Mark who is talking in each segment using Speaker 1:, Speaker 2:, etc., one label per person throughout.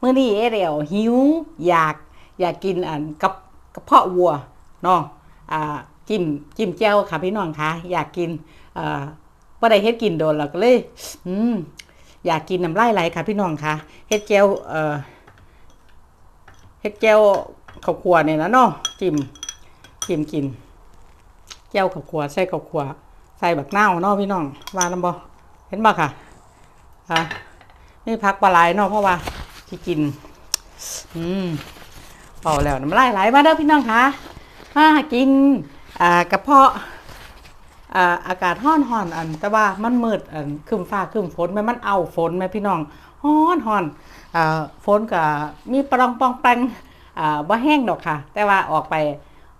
Speaker 1: มื่อนี้เอเรียวหิว อยากอยากกินอันกับกระเพาะวัวเนาะอ่าจิ้มจิ้มแจ่วค่ะพี่น้องคะอยากกินอ่าว่าได้เฮ็ดกินโดนเราก็เลย อืมอยากกินน้ำลายไหลค่ะพี่น้องคะเฮ็ดแจ่วเอ่อเฮ็ดแจ่วข้าวคั่วเนี่ยนะเนาะจิ้มจิ้มกินแจ่วข้าวคั่วใส่ข้าวคั่วใส่บักนาเนาะพี่น้องว่านํบ่เห็นบ่ค่ะอะนี่พักปลาไหลเนาะเพราะว่า ที่กิน อืมเป่าแล้วน้ำลายไหลมาเด้อพี่น้องคะมากิน อ่ากระเพาะอ่าอากาศห้อนห่อนอัน แต่ว่ามันมืดอันคึมฟ้าคึมฝนแม่มันเอาฝนแม่พี่น้องฮ้อนห่อนอ่าฝนก็มีปรองปองแปงอ่าบ่แห้งดอกค่ะ แต่ว่าออกไป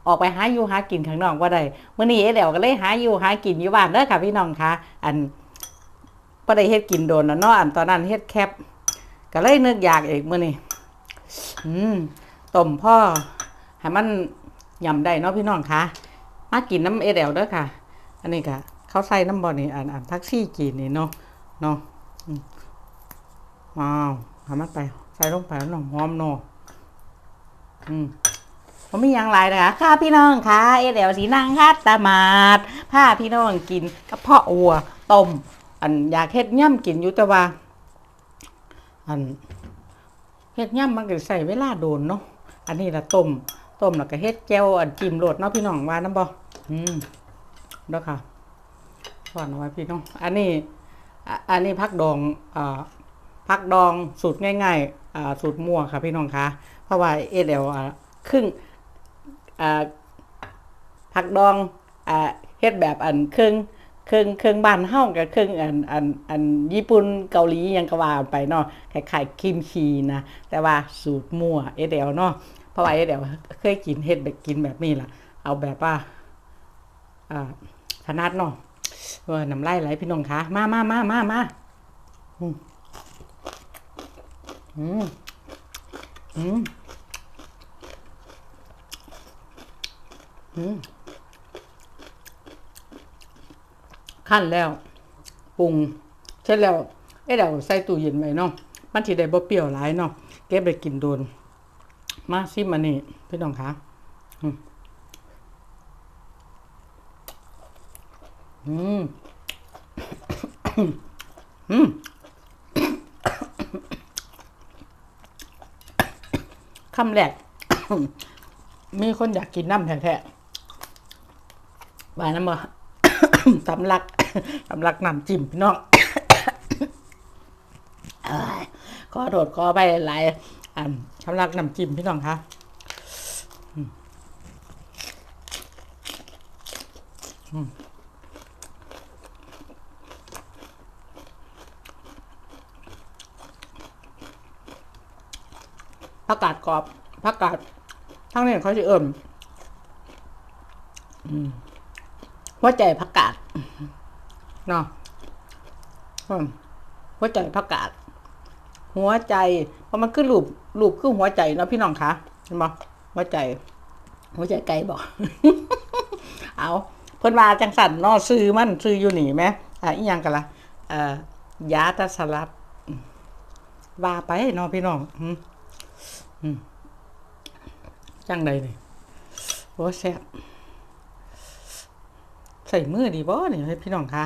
Speaker 1: ออกไปหาอยู่หากินข้างนอกว่าได้มื้อนี้เอเดี๋ยวก็เลยหาอยู่หากินอยู่บ้านเด้อค่ะพี่น้องคะอันบ่ได้เฮ็ดกินโดนนะเนาะอันตอนนั้นเฮ็ดแคป ก็เลยนึกอยากอีกมื้อนี้อืมต้มพ่อให้มันยำได้เนาะพี่น้องคะมากินน้ำเอเดลเด้อค่ะ อันนี้ก็เขาใส่น้ำบ่นี่อันอันทักซี่กินนี่เนาะเนาะมว้าวทำมันไป ใส่ลงไปแล้วหอมหอมเนาะอืมผมมีอย่างไรนะคะค่ะพี่น้องค่ะเอเดลสีนางคัดตามาดผ้าพี่น้องกินกระเพาะวัวต้มอันอยากเฮ็ดย่ำกินอยู่แต่ว่า อันเฮ็ดย่ำมันก็ใส่เวลาโดนเนาะอันนี้ละต้มต้มแล้วก็เฮ็ดแจ่วอันจิ้มโรดเนาะพี่น้องว่าน้ำบ่อืมเด้อค่ะสอนเอาไว้พี่น้องอันนี้อันนี้พักดองอ่าพักดองสูตรง่ายๆอ่าสูตรมั่วค่ะพี่น้องคะเพราะว่าเอเดลอ่าครึ่งอ่าผักดองอ่าเฮ็ดแบบอันครื่ง เครื่องเครื่องบ้านเฮากับเครื่องอันอันอันญี่ปุ่นเกาหลียังกว่าไปเนาะคล้ายๆคิมชีนะ แต่ว่าสูตรมั่วเอเดลเนาะเพราะว่าเอเดลเคยกินเฮ็ดแบบกินแบบนี้ล่ะ เอาแบบว่าอ่าถนัดเนาะเออน้ำลายไหลพี่น้องคะมามามามามาอืมอืมอืมอืม ขั้นแล้วปรุงเสร็จแล้วเอ้เดี๋ยวใส่ตู้เย็นไว้เนาะมันสิได้บ่เปรี้ยวหลายเนาะเก็บไปกินโดน มาซิมานี่พี่น้องคะอืมอืมอืมคำแรกมีคนอยากกินน้ำแท้ๆว่าน้ำบ่สำลัก สำลักน้ำจิ้มพี่น้องเอ้ยขอโทษขอไปหลายอันสำลักน้ำจิ้มพี่น้องคะผักกาดกรอบผักกาดทั้งนี้เขาจะเอิ่มอืมหัวใจผักกาด เนาะหัวใจผักกาดหัวใจเพราะมันคือรูปรูปคือหัวใจเนาะพี่น้องคะเห็นบ่หัวใจ หัวใจไก่บอกเอาเพิ่นว่าจังสันนาะซื้อมันซื้ออยู่หนีไหมอ่าอีหยังกันละเอ่อยาตาสลัดอืมว่าไปเนาะพี่น้องอืมอืมจังใดนี่โอ้แซ่บใส่มือดีบ่เนี่ยให้พี่น้องคะ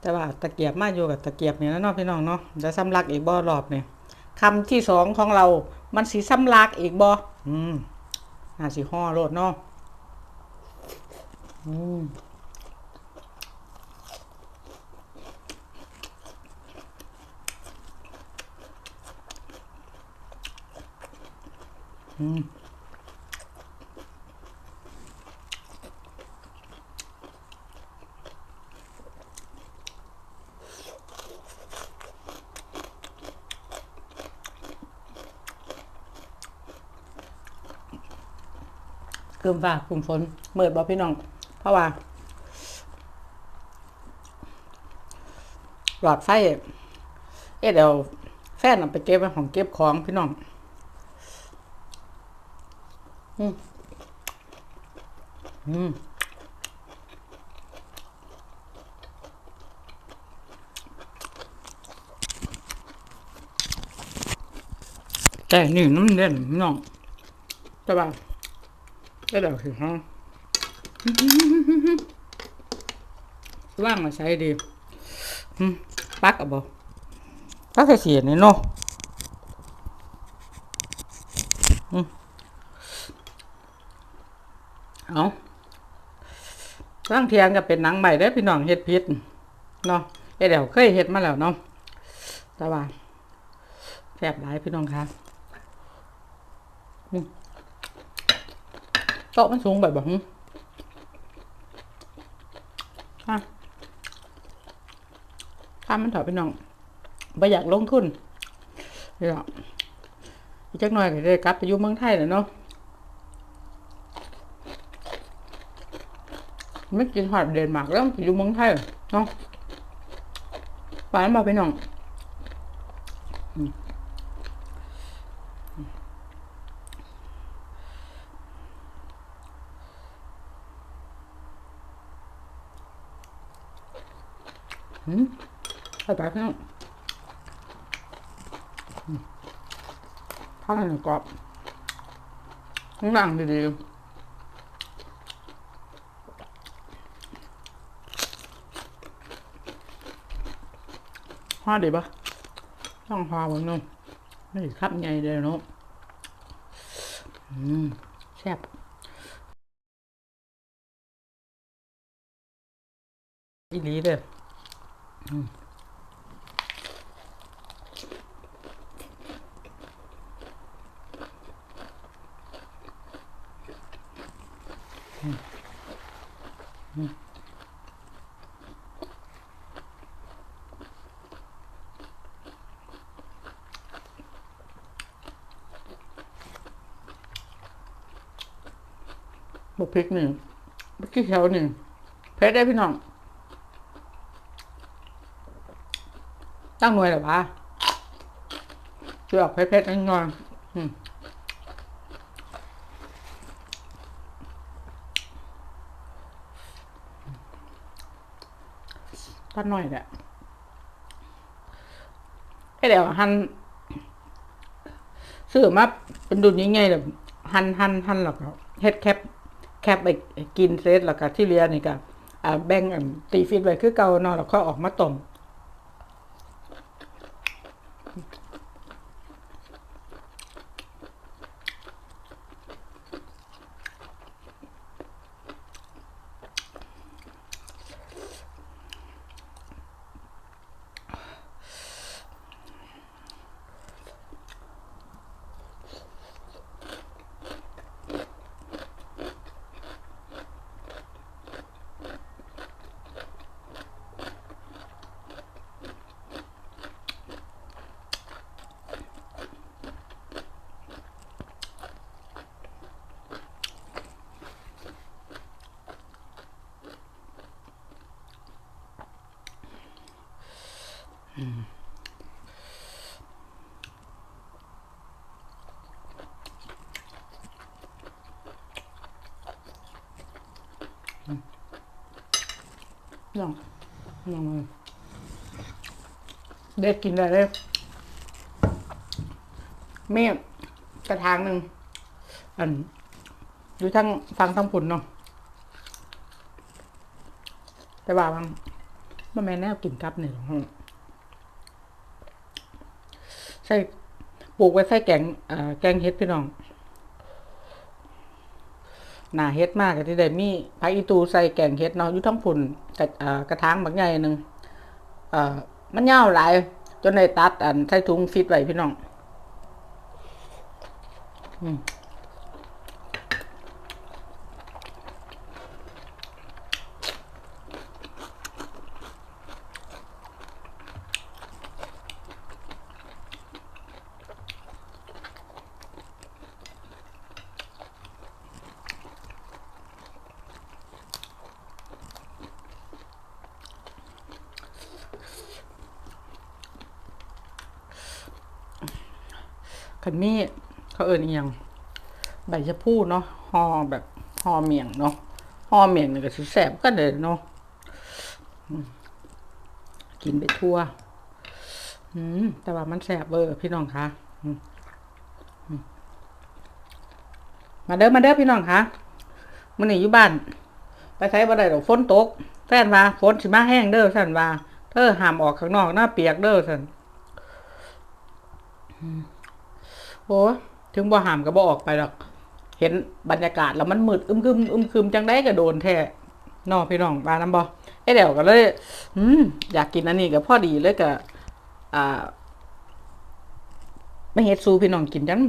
Speaker 1: แต่ว่าตะเกียบมาอยู่กับตะเกียบเนี่ยนะเนาะพี่น้องเนาะจะซ้ำลักอีกบ่รอบเนี่ยคำที่สองของเรา มันสีซ้ำลักอีกบ่อืมน่าสิห่อโลดเนาะอืมอืม กึมฟ้ากลุ่มฝนเมิดบ่พี่น้อง เพราะว่า หลอดไฟเอ๊ะเดี๋ยวแฟนเอาไปเก็บไว้ของเก็บของพี่น้องอืมอืมแต่นี่น้ำเด่นพี่น้องใช่ ป่ะก็เดี๋ยวสิฮะว่างมาใช้ดีอืมปักอะบ่ปักใส่เสียนี่เนาะอืมเอาร่างเทียงก็เป็นหนังใหม่ได้อพี่น้องเฮ็ดพิษเนาะเอ้ยเดี๋ยวเคยเฮ็ดมาแล้วเนาะแต่ว่าแซ่บหลายพี่น้องคะอืม โต๊ะมันสูงแบบแบบนี้อะข้ามมันถอยพี่น้องไม่อยากลงทุนเดี๋ยวอีกจักหน่อยก็ได้กลับไปอยู่เมืองไทยแล้วเนาะไม่กินหอดเดนมาร์กแล้วไปอยู่เมืองไทยเนาะหวานมาไปน้อง ใอ้แปพี่น้งทอดงห้กรอบข้างล่างดีๆห้าดีปะต้องพาผมนุ่มนี่ครับไงเดียวนุ่มแซ่บอีหลีเด้อ บกพริกหนึ่งบกขี้เขียวหนึ่งเพชรได้พี่น้อง ตั้งหน่วยหรอปะช่วยออกเพชรเพชรน้อยอืม ตั้งหน่อยแหละไอ้เดี๋ยวหั่นซื้อมาเป็นดุนยังไงแบบหั่นหั่นหั่นหรอกเฮ็ดแคปแคปไปกินเซตหรอกก็ที่เรียนนี่ก็แบ่งตีฟิตไว้คือเก่าเนาะแล้วก็ออกมาต้ม ลองลองเลยเด็กกินได้เลยเมีกระทางหนึ่งอันอยู่ทั้งฟังทั้งผุนเนาะแต่ว่ามันมันแม่แนวกินกับหนึ่งใส่ปลูกไว้ใส่แกงอ่าแกงเฮ็ดพี่น้อง หนาเฮ็ดมากที่ได้มีผักอีตูใส่แกงเฮ็ดเนาะอยู่ท้องพุ่นกระอ่กระถางบักใหญ่หนึงเอ่อมันยาวหลาย จนได้ตัดอันใส่ถุงฟิตไว้พี่น้อง อืม ขันมีเขาเอิญอีหยังใบ ชะพูเนาะห่อแบบห่อเมียงเนาะห่อเมียงนี่ก็สิแสบก็เด้เนาะกินไปทั่วอืมแต่ว่ามันแสบเบอร์พี่น้องคะมาเด้อมาเด้อพี่น้องคะมันนี่อยู่บ้าน ไปใช้บ่ได้ดอกฝนตกแฟนว่าฝนสิมาแห้งเด้อสันว่าเธอห้ามออกข้างนอกหน้าเปียกเด้อสันโอ้ถึงบ่ห้ามก็บ่ออกไปหรอก เห็นบรรยากาศแล้วมันมืดอึมครึมอึมครึมจังได้ก็โดนแท้นอพี่น้องบาน้ำบ่ไอเดี๋ยวก็เลยอืมอยากกินอันนี้ก็พอดีเลยก็อ่าไม่เฮ็ดซูพี่น้องกินจัง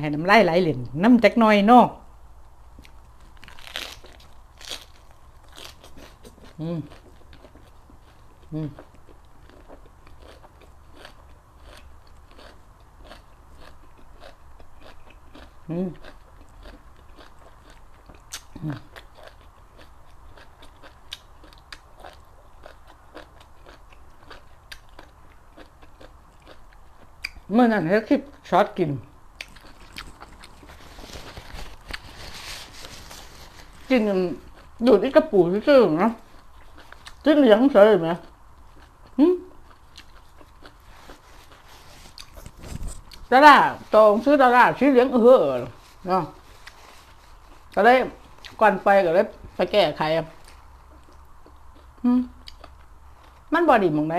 Speaker 1: ให้น้ำไลายไหลเหล่นน้ำจักหน่อยนาะอืมอืมอืม เมื่อนั้นให้คลิปช็อตกิน กินอยู่ที่กระปูซื่อๆนะจิ้นเลี้ยงเฉยไหมหึดาราตรงซื้อดาราชื่อเลี้ยงเออเนาะก็เลย ก่อนไปก็เลยไปแก้ไขอะมันบอดีมองไหน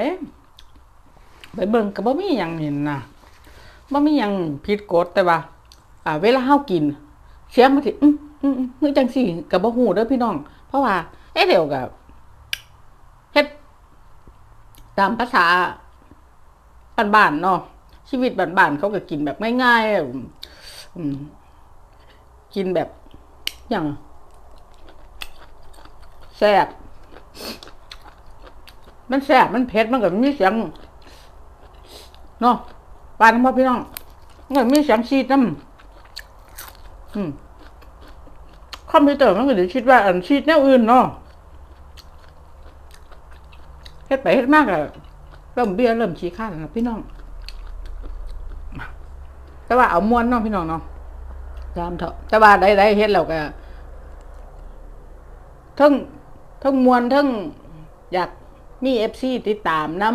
Speaker 1: ไปเบิ่งก็บ่มีหยังเห็นนะบ่มีหยังผิดกฎแต่ว่า อ่า เวลาเฮากิน เสียงมันสิอืมอืมอืมคือจังซี่ก็บ่ฮู้เด้อพี่น้อง เพราะว่าเอ๊ะเดี๋ยวก็เฮ็ดตามภาษาบ้านๆเนาะชีวิตบ้านๆเขาก็กินแบบง่ายๆอืมกินแบบหยัง ซ่บมันแซ่บมันเผ็ดมันก็มีเสียงเนาะปานพ่อพี่น้องเงินมีเสียงชีดน้ำอืมคอมพิวเตอร์มันก็เดี๋ยวคิดว่าอันชีดแนวอื่นเนาะเฮ็ดไปเฮ็ดมากอะเริ่มเบี้ยเริ่มชี้ข้านแล้วพี่น้อง แต่ว่าเอามวนเนาะพี่น้องเนาะตามเถอะแต่ว่าได้ได้เฮ็ดแล้วก็ทั้ง ทั้งมวนทั้งอยากมีเอฟซีติดตามน้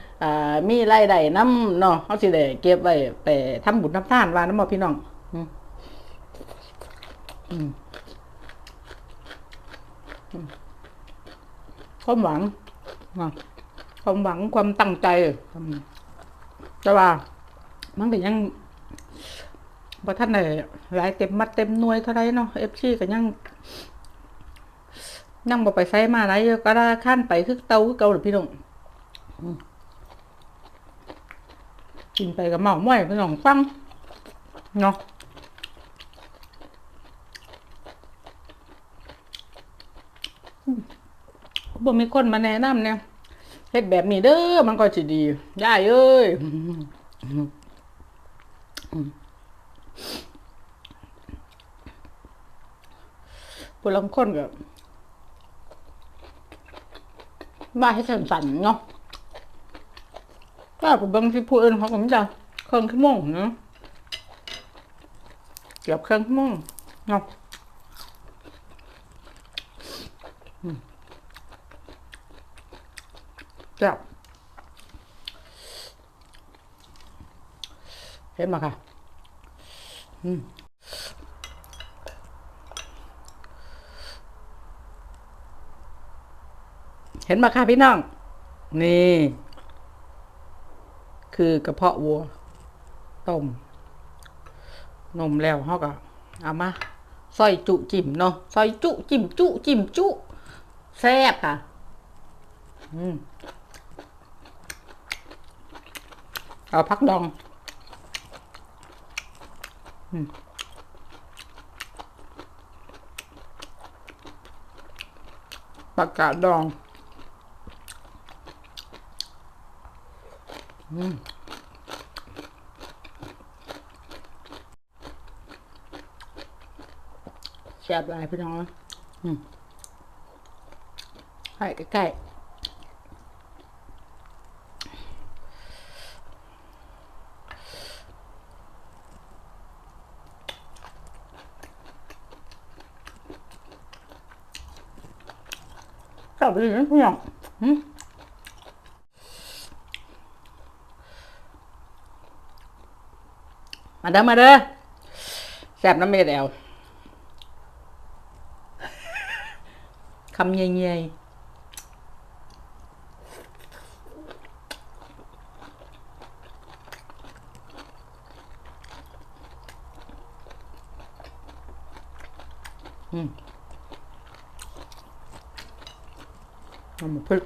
Speaker 1: ำมีรายได้น้ำเนาะเขาสิได้เก็บไว้ไปทำบุญทำทานว่าน้ำบ่พี่น้องความหวังความหวังความตั้งใจแต่ว่ามันก็ยังบ่ท่านได้หลายเต็มมัดเต็มหน่วยเท่าไรเนาะเอฟซีก็ยัง ยังบ่ไปใช้มาหลาอยู่ก็ได้ขั้นไปคือเตาคือเกาหรือพี่น้องกินไปกับเมาม่วยไปหนองฟังเนาะบ่มีคนมาแนะนำเนี่ยเฮ็ดแบบนี้เด้อมันก็สิดีย่ายเอ้ยผู้ลางคนก็ มาให้สั่นๆเนาะก็บบางที่ผู้อื่นเขาก็ไม่จะเครื่องชั่วโมงเนาะเกือบเครื่องชั่วโมงเนาะอืมแซ่บเห็นไหมคะอืม เห็นไหมค่ะพี่น้อง นี่ คือกระเพาะวัว ต้ม นมแล้วเขาก็เอามาซอยจุจิ่มเนาะซอยจุจิ่มจุจิ่มจุแซ่บค่ะ อืมเอาพักดอง อืมปากกาดดอง Mm. แซ่บหลายพี่น้องอืมให้ใกล้ๆ小不是人不养，嗯。 มมาเด้อมาเด้อแซบน้ำเม็ดแอวคำเยี่ยอืมน้ำพริก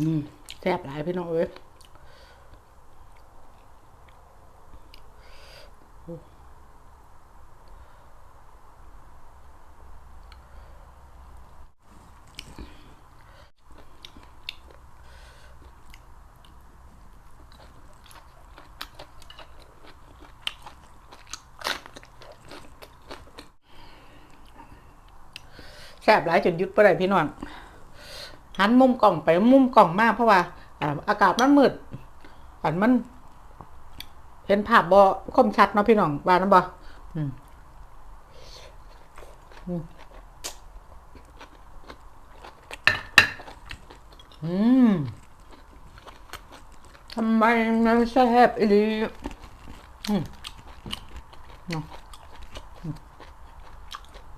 Speaker 1: อืมแซ่บหลายพี่ น้องเอ้ยแซ่บหลายจนยุดไปได้พี่น้องหันมุมกล่องไปมุมกล่องมากเพราะว่า อ่าอากาศมันมืดอันมัน เห็นภาพบ่คมชัดเนาะพี่น้องว่านะบ่อืมอืมทำไมมันแซ่บอีหลีอืม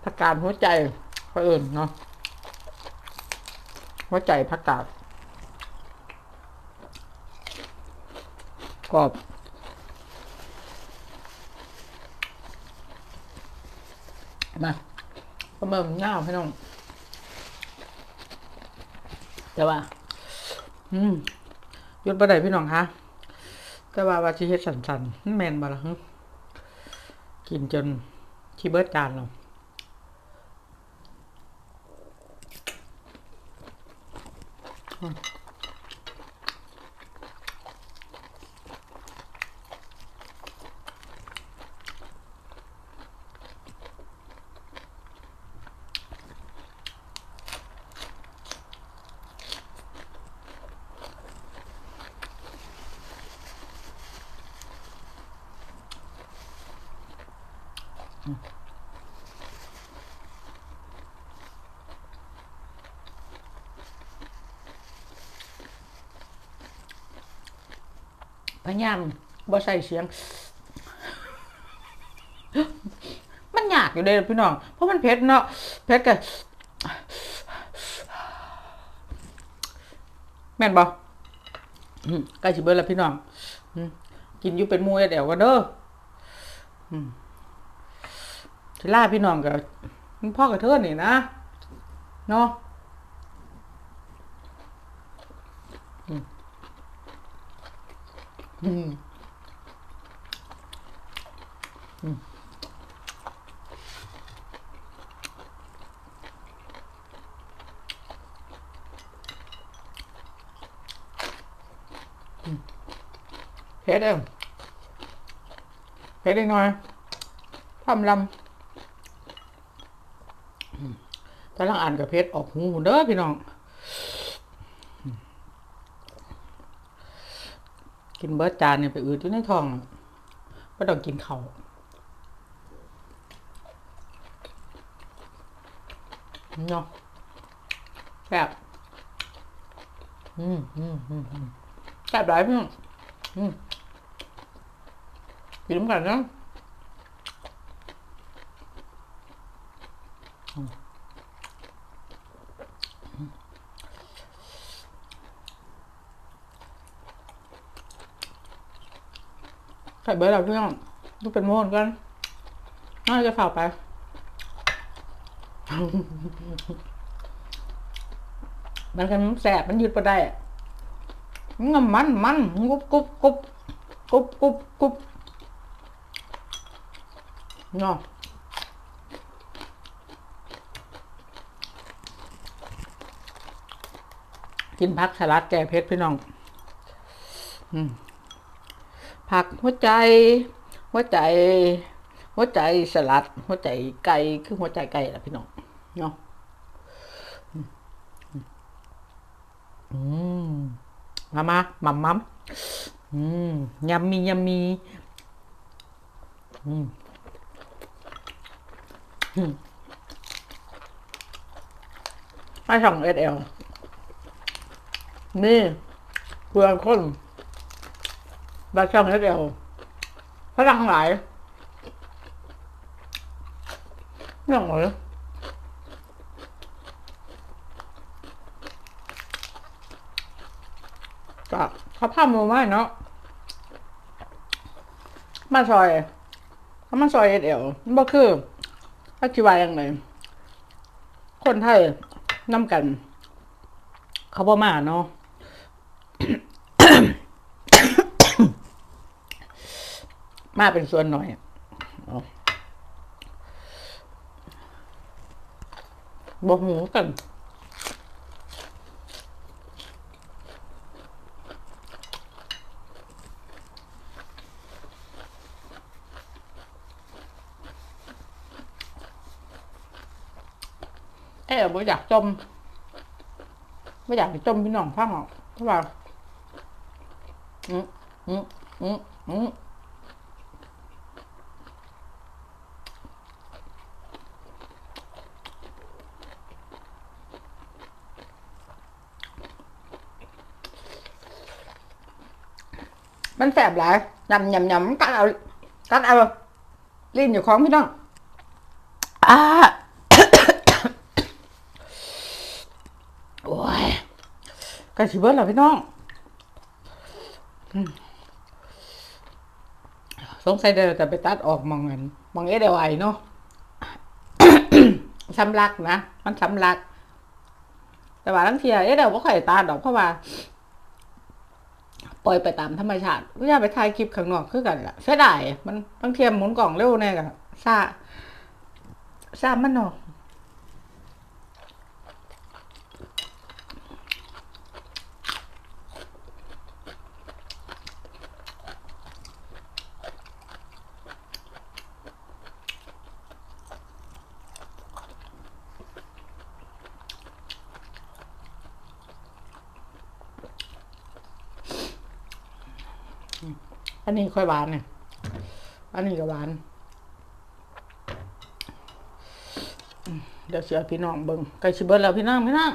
Speaker 1: ผักกาดหัวใจเพื่อนเนาะหัวใจผักกาด กรอบมาประเมินเงาให้น้อง แต่ว่า อืมยุดประเดี๋ยพี่น้องคะแต่ว่าว่าชีเฮ็ดสันๆมันแมนบ่ละฮึกินจนชีเบิร์ดจานเราอืม ยายามบ่ใส่เสียง มันยากอยู่เลยพี่น้อง เพราะมันเผ็ดเนาะเผ็ดกันแม่นบ่อืมใกล้สิเบิดแล้วพี่น้องกินอยู่เป็นมูเดี๋ยวกันเด้ออืมสิล่าพี่น้องกับพ่อกับเธอนี่นะเนาะอืม อืมอืมเผ็ดเองเผ็ดอีกหน่อยทำลำกำลังอ่านกับเพชรออกหูเด้อพี่น้อง กินเบิร์ดจานเนี่ยไปอืดอยู่ในท้องก็ต้องกินเขาเนาะแบบอืมอืมอืมอืมแบบไรพี่อืมกินน้ำกันนะ ใส่เบอร์เราพี่น้องดูเป็นโมนกันน่าจะฝ่าไปมันกันแสบมันยืดไปได้อะมันมันมันกุบกุบกุบกุบกุบกุบเนาะกินผักสลัดแก่เพชรพี่น้อง อืม ผักหัวใจ หัวใจ หัวใจสลัด หัวใจไก่คือหัวใจไก่ละพี่น้องเนาะอืมมามามัมมัมอืมยำมียำมีอืมอืมให้ช่องเอสเอลนี่เพื่อนคน บาช่องเอสเอลพลังหลายเรื่องอะไรก็เขาพามือไม้เนาะมาซอยเขามาซอยเอเอลบ่คืออธิบายยังไงคนไทยนำกัน เขาบ่มาเนาะ มาเป็นส่วนหน่อยเอาบ่หูกันเอ๊ะบ่อยากจมบ่อยากจมพี่น้องฟังหรอกเพราะว่าอืมอืมอืมอืม มันแสบหลายยำยำยำกัดเอากัดเอาลิ้นอยู่ของพี่น้องอ่าโอ้ยกันสิเบิดแล้วพี่น้องอืมสงสัยเดี๋ยวแต่ไปตัดออกมองเงินมองเอเดวไอเนาะสำลักนะ มันสำลัก แต่ว่าทั้งเทียเอเดวบ่ค่อยตาดอกเพราะว่า ปล่อยไปตามธรรมชาติไม่อยากไปถ่ายคลิปข้างนอกคือกันล่ะเสียดายมันบางเทียมหมุนกล่องเร็วแน่กันซาซามันเนาะ อันนี้ค่อยหวานเนี่ย อันนี้ก็หวาน เดี๋ยวเสียพี่น้องเบิ่งไก่ชิเบิร์ดแล้วพี่น้องพี่น้อง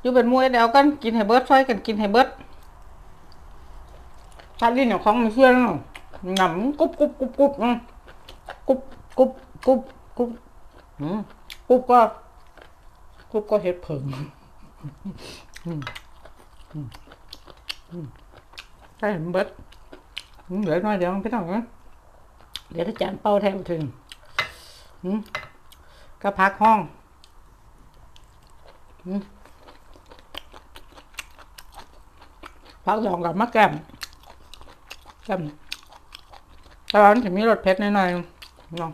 Speaker 1: อยู่เป็นมวยเดี๋ยวกันกินให้เบิร์ดช่วยกันกินให้เบิร์ดถ้าลิ้นอย่างของมันเชื่อนะหนำกุบกุบกุบกุบกุบกุบกุบกุบกุบก็กุบก็เห็ดเผิง เหลือน้อยเดี๋ยวพี่น้องนะเดี๋ยวอาจาแจนเป้าแทนถึงก็พักห้องพักสองกับมะแกมแกมแต่ว่ามันจะมีรสเผ็ดหน่อยๆลอง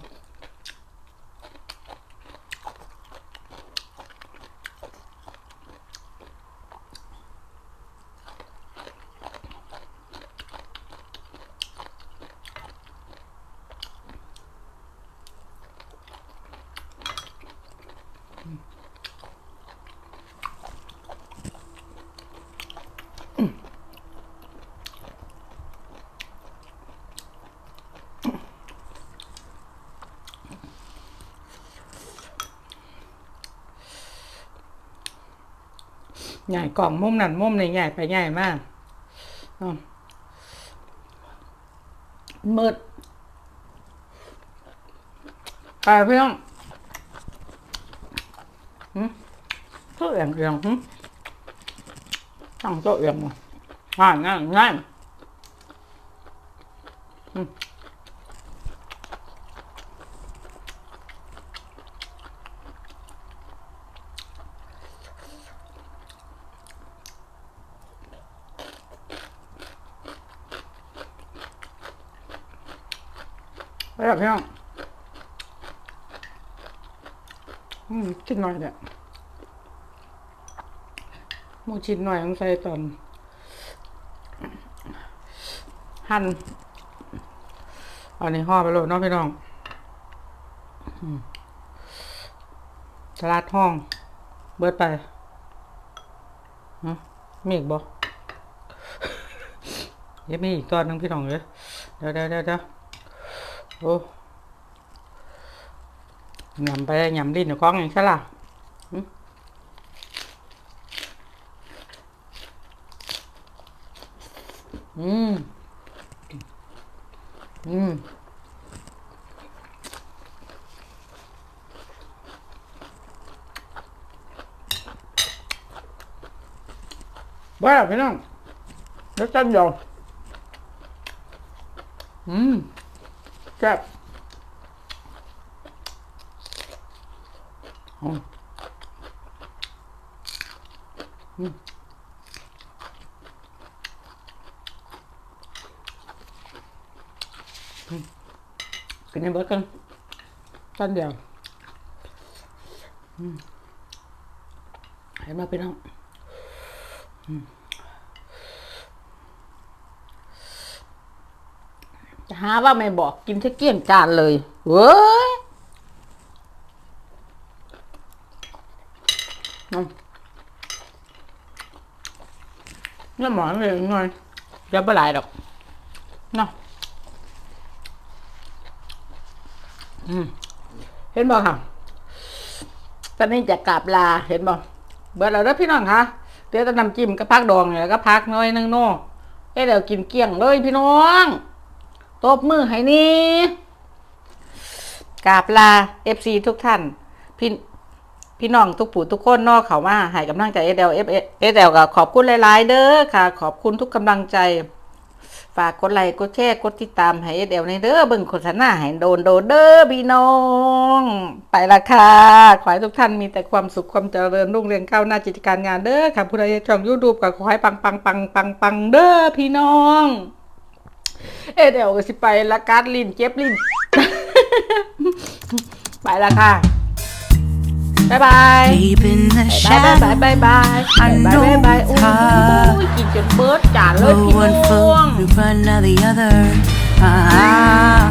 Speaker 1: ใหญ่กล่องมุมนั่นมุมนี่ใหญ่ไปใหญ่มากอ้าวมืดไปพี่น้องหืมโตเอียงเอียงหืมตั้งโต๊ะเอียง่าง่ายง่ายง่ายหืม ไปแล้วพี่น้องอืมกินหน่อยเนี่ยมูชิ้นหน่อยต้องใส่ตอน หั่นอันนี้ห่อไปโหลดน้องพี่น้องอืมตลาดห้อง เบิดไปมีอีกบ่ยังมีอีกตอนนึงพี่น้องเลยเดี๋ยวเดี๋ยวเดี๋ยว โอ้ยำไปยำลิ้นอยู่กล้องอีกซะล่ะอืม อืมบ้าพี่น้องรสจันเดียวอืม ซ่บอืมอืมกินให้เบิดกันจันเดียวเห็นมาพี่น้องจะาว่าไม่บอกกินแค่เกลี้ยงจานเลย เว้ยอืมนี่หมอนเลยหน่อยจะไม่หลายดอกเนาะอืมเห็นบอกค่ะตอนนี้จะกลับลาเห็นบอกเบิดแล้วเด้อพี่น้องคะเดี๋ยวจะนำจิ้มกับพักดองเนี่ยแล้วก็พักน้อยนึงโน่เอ้เดี๋ยวกินเกลี้ยงเลยพี่น้อง ตบมือให้นี่กราบลาเอฟซีทุกท่าน พี่พี่น้องทุกผู้ทุกคนนอกเขามาให้กำลังใจเอเดลเอฟเอเดลก็ขอบคุณหลายๆ เด้อค่ะ ขอบคุณทุกกำลังใจฝากกดไลค์กดแชร์กดติดตามให้เอเดลในเด้อเบิ่งโฆษณาให้โดนโดนเด้อพี่น้อง ไปละค่ะขอให้ทุกท่านมีแต่ความสุขความเจริญรุ่งเรืองก้าวหน้ากิจการงานเด้อค่ะผู้ใดช่องยูทูบก็ขอให้ปังปังปังปังปังเด้อพี่น้อง เอะเดี๋ยวก็สิไปละการลิ้นเจ็บลิ้น ไปละค่ะบ๊ายบาย
Speaker 2: Deep in the
Speaker 1: บายบาย
Speaker 2: shadows,
Speaker 1: บายบายบายบายบายบายโอ้ยกินจนเบิดจานเลย
Speaker 2: no
Speaker 1: พี่น้
Speaker 2: one
Speaker 1: อ
Speaker 2: foot
Speaker 1: ง
Speaker 2: in front of the other. Ah,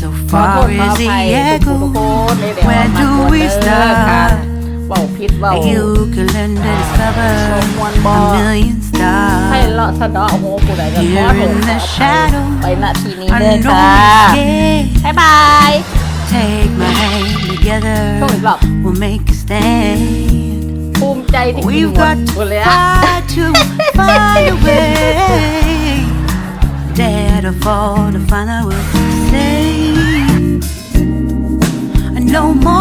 Speaker 2: so
Speaker 1: ขอโท
Speaker 2: far
Speaker 1: ษขอ
Speaker 2: is
Speaker 1: อ
Speaker 2: the
Speaker 1: ภัยทุก
Speaker 2: echo.
Speaker 1: คนในเดี๋ยว
Speaker 2: Where
Speaker 1: มา
Speaker 2: do
Speaker 1: ตัว
Speaker 2: we
Speaker 1: เด้อค่ะ
Speaker 2: start?
Speaker 1: เบาพิษเบา
Speaker 2: You can learn to discover
Speaker 1: Someone
Speaker 2: a
Speaker 1: more.
Speaker 2: million
Speaker 1: ให้
Speaker 2: stars.
Speaker 1: เลาะสะเดาะหูผู้ใดก็ขอ
Speaker 2: Here
Speaker 1: โทษ
Speaker 2: in
Speaker 1: ขอ
Speaker 2: the
Speaker 1: อภัย
Speaker 2: shadow,
Speaker 1: ไปณทีนี้
Speaker 2: I
Speaker 1: เด้อ
Speaker 2: know
Speaker 1: ค่ะ
Speaker 2: you're scared.
Speaker 1: บ๊ายบาย
Speaker 2: Take my hand together.
Speaker 1: ช่วงอีกรอบ
Speaker 2: We'll make a stand.
Speaker 1: ภูมิใจที่กิน
Speaker 2: We've
Speaker 1: หมด
Speaker 2: got
Speaker 1: หมด
Speaker 2: to
Speaker 1: เลยอะ
Speaker 2: fight to find a way. Dare to fall to find out we'll stay. No more.